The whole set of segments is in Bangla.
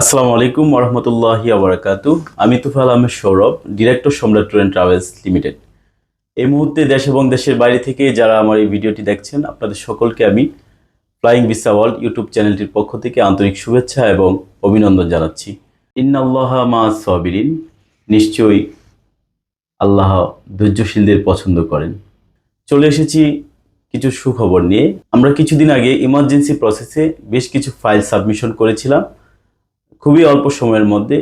আসসালামু আলাইকুম ওরহমতুল্লাহি আবরাকাতু আমি Tufal Ahmed Sourav, director Samrat tour and travels limited. এই মুহূর্তে দেশ এবং দেশের বাইরে থেকে যারা আমার এই ভিডিওটি দেখছেন, আপনাদের সকলকে আমি ফ্লাইং ভিসা ওয়ার্ল্ড ইউটিউব চ্যানেলটির পক্ষ থেকে আন্তরিক শুভেচ্ছা এবং অভিনন্দন জানাচ্ছি। ইন্নাল্লাহ মা সাবিরিন, নিশ্চয়ই আল্লাহ ধৈর্যশীলদের পছন্দ করেন। চলে এসেছি কিছু সুখবর নিয়ে। আমরা কিছুদিন আগে ইমার্জেন্সি প্রসেসে বেশ কিছু ফাইল সাবমিশন করেছিলাম। খুবই অল্প সময়ের মধ্যে,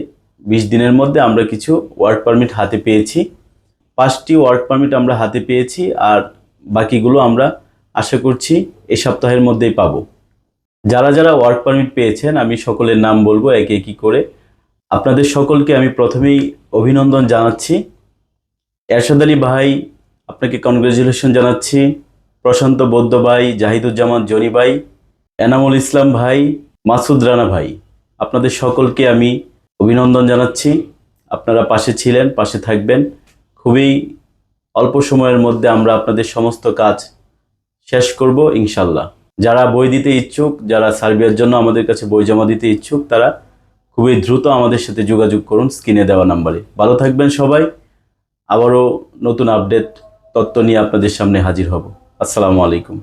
বিশ দিনের মধ্যে আমরা কিছু ওয়ার্ক পারমিট হাতে পেয়েছি। পাঁচটি ওয়ার্ক পারমিট আমরা হাতে পেয়েছি আর বাকিগুলো আমরা আশা করছি এই সপ্তাহের মধ্যেই পাবো। যারা যারা ওয়ার্ক পারমিট পেয়েছেন, আমি সকলের নাম বলব একে একই করে। আপনাদের সকলকে আমি প্রথমেই অভিনন্দন জানাচ্ছি। এরশাদ আলী ভাই, আপনাকে কনগ্রেচুলেশন জানাচ্ছি। প্রশান্ত বৌদ্ধ ভাই, জাহিদুজ্জামান জনি ভাই, এনামুল ইসলাম ভাই, মাসুদ রানা ভাই। আপনাদের সকলকে আমি অভিনন্দন জানাচ্ছি। আপনারা পাশে ছিলেন, পাশে থাকবেন। খুবই অল্প সময়ের মধ্যে আমরা আপনাদের সমস্ত কাজ শেষ করব ইনশাল্লাহ যারা বই দিতে ইচ্ছুক, যারা সার্বিয়ার জন্য আমাদের কাছে বই জমা দিতে ইচ্ছুক, তারা খুবই দ্রুত আমাদের সাথে যোগাযোগ করুন স্ক্রিনে দেওয়া নাম্বারে। ভালো থাকবেন সবাই। আবারও নতুন আপডেট তত্ত্ব নিয়ে আপনাদের সামনে হাজির হব। আসসালামু আলাইকুম।